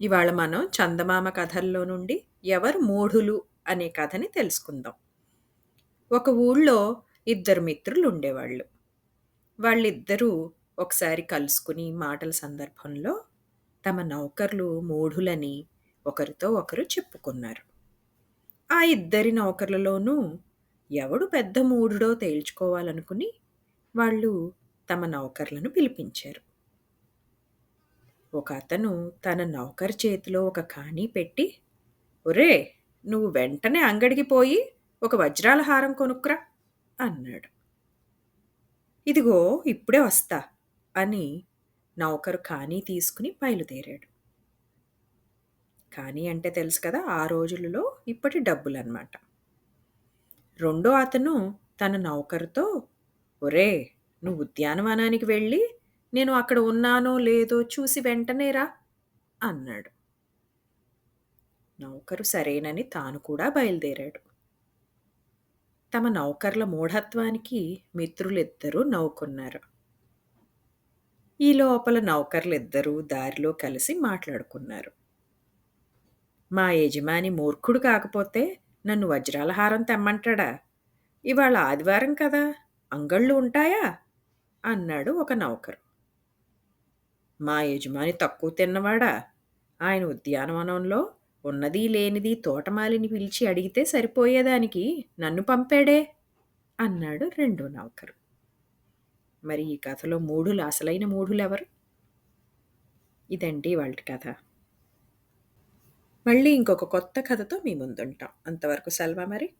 ఇవాళ మనం చందమామ కథల్లో నుండి ఎవరు మూఢులు అనే కథని తెలుసుకుందాం. ఒక ఊళ్ళో ఇద్దరు మిత్రులు ఉండేవాళ్ళు. వాళ్ళిద్దరూ ఒకసారి కలుసుకుని మాటల సందర్భంలో తమ నౌకర్లు మూఢులని ఒకరితో ఒకరు చెప్పుకున్నారు. ఆ ఇద్దరి నౌకర్లలోనూ ఎవడు పెద్ద మూఢుడో తేల్చుకోవాలనుకుని వాళ్ళు తమ నౌకర్లను పిలిపించారు. ఒక అతను తన నౌకర్ చేతిలో ఒక కాణీ పెట్టి ఒరే నువ్వు వెంటనే అంగడికి పోయి ఒక వజ్రాల హారం కొనుక్కురా అన్నాడు. ఇదిగో ఇప్పుడే వస్తా అని నౌకరు కానీ తీసుకుని బయలుదేరాడు. కానీ అంటే తెలుసు కదా ఆ రోజులలో ఇప్పటి డబ్బులన్నమాట. రెండో అతను తన నౌకరుతో ఒరే నువ్వు ఉద్యానవనానికి వెళ్ళి నేను అక్కడ ఉన్నానో లేదో చూసి వెంటనే రా అన్నాడు. నౌకరు సరేనని తాను కూడా బయలుదేరాడు. తమ నౌకర్ల మూఢత్వానికి మిత్రులిద్దరూ నవ్వుకున్నారు. ఈ లోపల నౌకర్లిద్దరూ దారిలో కలిసి మాట్లాడుకున్నారు. మా యజమాని మూర్ఖుడు కాకపోతే నన్ను వజ్రాల హారం తెమ్మంటాడా? ఇవాళ ఆదివారం కదా అంగళ్ళు ఉంటాయా? అన్నాడు ఒక నౌకరు. మా యజమాని తక్కువ తిన్నవాడా? ఆయన ఉద్యానవనంలో ఉన్నది లేనిది తోటమాలిని పిలిచి అడిగితే సరిపోయేదానికి నన్ను పంపాడే? అన్నాడు రెండో నౌకరు. మరి ఈ కథలో మూఢులు అసలైన మూఢులు ఎవరు ఇదండి వాళ్ళ కథ. మళ్ళీ ఇంకొక కొత్త కథతో మీ ముందుంటాం. అంతవరకు సెలవా మరి.